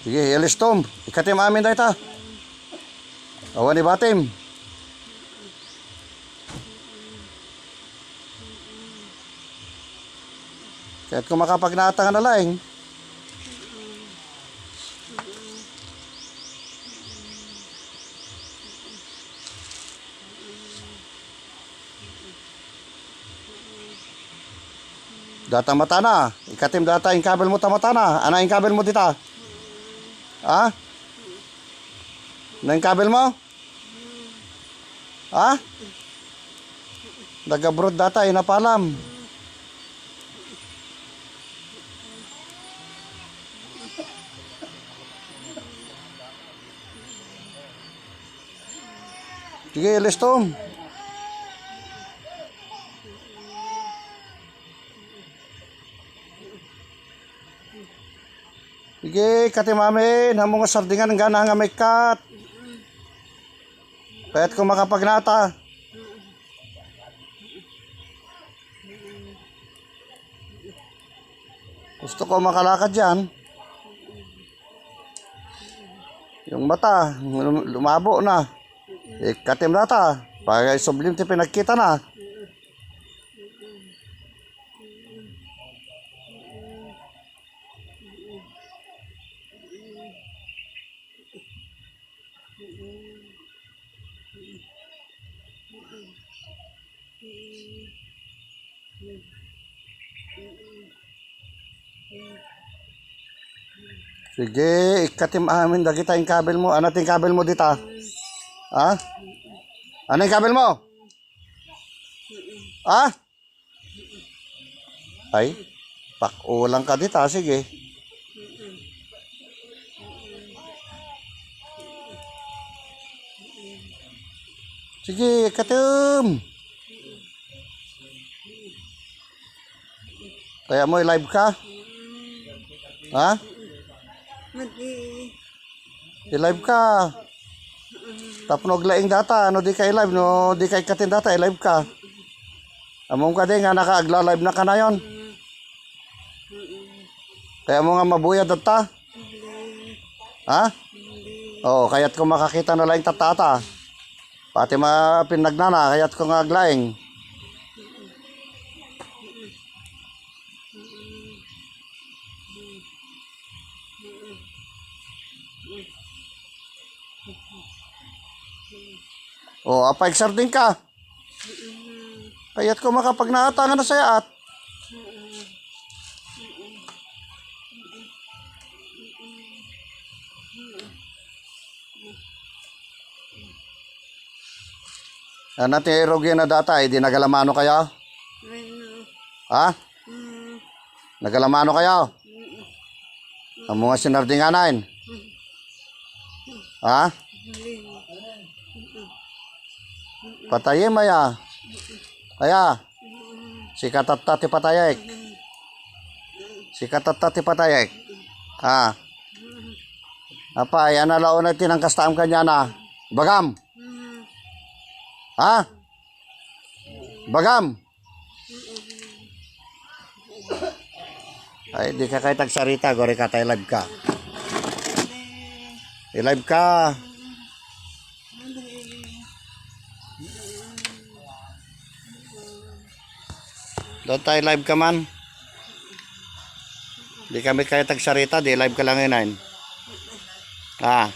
Sige, ilis tom. Ikatim amin tayo ta. Awan ni batim. Kaya't kung makapagnata nga na laing. Data mata na. Ikatim data yung kabel mo tamata na. Ano yung kabel mo dita? Ha? Ano yung kabel mo? Ha? Nagabrod data, inapalam. Sige, alis Sige, katimamin. Hamo nga sardingan nga na nga may kat. Kahit kung makapagnata. Gusto ko makalakad dyan. Yung mata, lum- lumabo na. Eh, katim nata. Pag sublim ti pinagkita na. Sige, ikatim amin dagi tayong kabel mo. Ano ting kabel mo dita? Ha? Ano yung kabel mo? Ha? Ay, pakulang ka dita. Sige. Sige, katim. Kaya mo live ka? Ha? I-live ka. Tapos laing data, no di kay live, no di kay katin data, i-live ka. Among ka din nga naka-agla-live na ka na yon. Kaya mo nga mabuya data. Ha? Oo, kaya't kung makakita na lang tatata. Pati ma pinagnana, kaya't kung aglaing. O, apa din ka. Kaya't kung makapagnatangan na saya at. Ano natin irogyan na data, hindi nagalamano kayo? Ano? Ha? Mm. Nagalamano kayo? Ang mga sinardinganan. Ha? Patayin maya. Kaya. Si katatta ti patayek. Si katatta ti patayek. Ha? Apa, yan na laon na tinangkas taam kanya na. Bagam. Ha? Bagam. Ay, di ka kay tagsarita, gore ka tayo live ka. I-live ka. Doon tayo live ka man. Di kami kaya tagsarita, di live ka lang yun. Ah,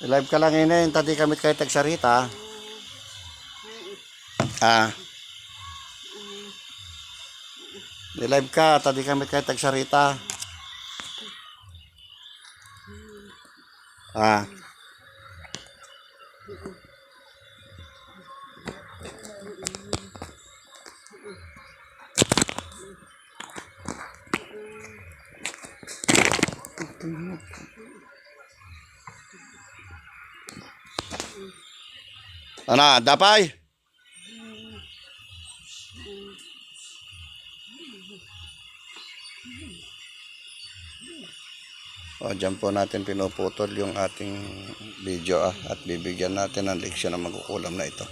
I-live ka lang yun, tadi kami kaya tagsarita. Ah. I-live ka, tadi kami kaya tagsarita. Ah. Ano, dapay? O, dyan po natin pinuputol yung ating video ah, at bibigyan natin ng leksyon na magkukulam na ito.